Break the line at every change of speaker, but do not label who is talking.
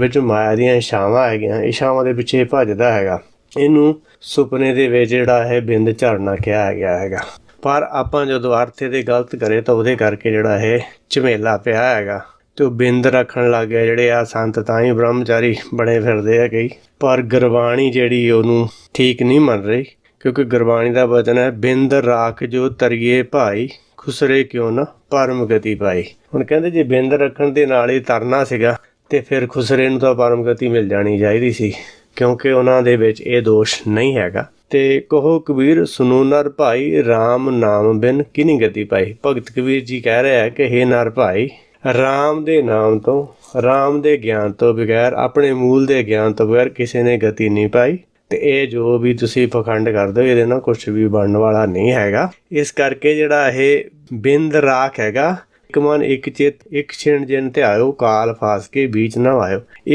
ਵਿੱਚ ਮਾਇਆ ਦੀਆਂ ਇਸ਼ਾਵਾਂ ਹੈਗੀਆਂ ਇਸ਼ਾਵਾਂ ਦੇ ਪਿੱਛੇ ਭੱਜਦਾ ਹੈਗਾ। ਇਹਨੂੰ ਸੁਪਨੇ ਦੇ ਵਿੱਚ ਜਿਹੜਾ ਹੈ ਬਿੰਦ ਝੜਨਾ ਕਿਹਾ ਗਿਆ ਹੈਗਾ। ਪਰ ਆਪਾਂ ਜਦੋਂ ਅਰਥ ਇਹਦੇ ਗਲਤ ਕਰੇ ਤਾਂ ਉਹਦੇ ਕਰਕੇ ਜਿਹੜਾ ਇਹ ਝਮੇਲਾ ਪਿਆ ਹੈਗਾ। ਤੇ ਉਹ ਬਿੰਦ ਰੱਖਣ ਲੱਗ ਗਿਆ ਜਿਹੜੇ ਆ ਸੰਤ ਤਾਂ ਹੀ ਬ੍ਰਹਮਚਾਰੀ ਬਣੇ ਫਿਰਦੇ ਆ ਕਈ। ਪਰ ਗੁਰਬਾਣੀ ਜਿਹੜੀ ਉਹਨੂੰ ਠੀਕ ਨਹੀਂ ਮੰਨ ਰਹੀ, ਕਿਉਂਕਿ ਗੁਰਬਾਣੀ ਦਾ ਵਚਨ ਹੈ, ਬਿੰਦ ਰਾਖ ਜੋ ਤਰੀਏ ਭਾਈ, ਖੁਸਰੇ ਕਿਉਂ ਨਾ ਪਰਮ ਗਤੀ ਪਾਈ। ਹੁਣ ਕਹਿੰਦੇ ਜੇ ਬਿੰਦ ਰੱਖਣ ਦੇ ਨਾਲ ਹੀ ਤਰਨਾ ਸੀਗਾ ਤੇ ਫਿਰ ਖੁਸਰੇ ਨੂੰ ਤਾਂ ਪਰਮਗਤੀ ਮਿਲ ਜਾਣੀ ਚਾਹੀਦੀ ਸੀ, ਕਿਉਂਕਿ ਉਹਨਾਂ ਦੇ ਵਿੱਚ ਇਹ ਦੋਸ਼ ਨਹੀਂ ਹੈਗਾ। ਤੇ ਕਹੋ ਕਬੀਰ ਸੁਨੋ ਨਰ ਭਾਈ RAM ਨਾਮ ਬਿਨ ਕਿਨੀ ਗਤੀ ਪਾਈ। ਭਗਤ ਕਬੀਰ ਜੀ ਕਹਿ ਰਿਹਾ ਹੈ ਕਿ हे ਨਰ ਭਾਈ RAM ਦੇ ਨਾਮ ਤੋਂ RAM ਦੇ ਗਿਆਨ ਤੋਂ ਬਗੈਰ, ਆਪਣੇ ਮੂਲ ਦੇ ਗਿਆਨ ਤੋਂ ਬਗੈਰ ਕਿਸੇ ਨੇ ਗਤੀ ਨਹੀਂ ਪਾਈ। ਤੇ ਇਹ ਜੋ ਵੀ ਤੁਸੀਂ ਪਖੰਡ ਕਰਦੇ ਹੋ, ਇਹਦੇ ਨਾਲ ਕੁਝ ਵੀ ਬਣਨ ਵਾਲਾ ਨਹੀਂ ਹੈਗਾ। ਇਸ ਕਰਕੇ ਜਿਹੜਾ ਇਹ ਬਿੰਦ ਰਾਖ ਹੈਗਾ ਇੱਕ ਮਨ ਇੱਕ ਚਿਤ ਇੱਕ ਛਿਣ ਜਿਨ ਧਿਆਇਓ ਕਾਲ ਫਾਸ ਕੇ ਬੀਚ ਨਾ ਆਇਓ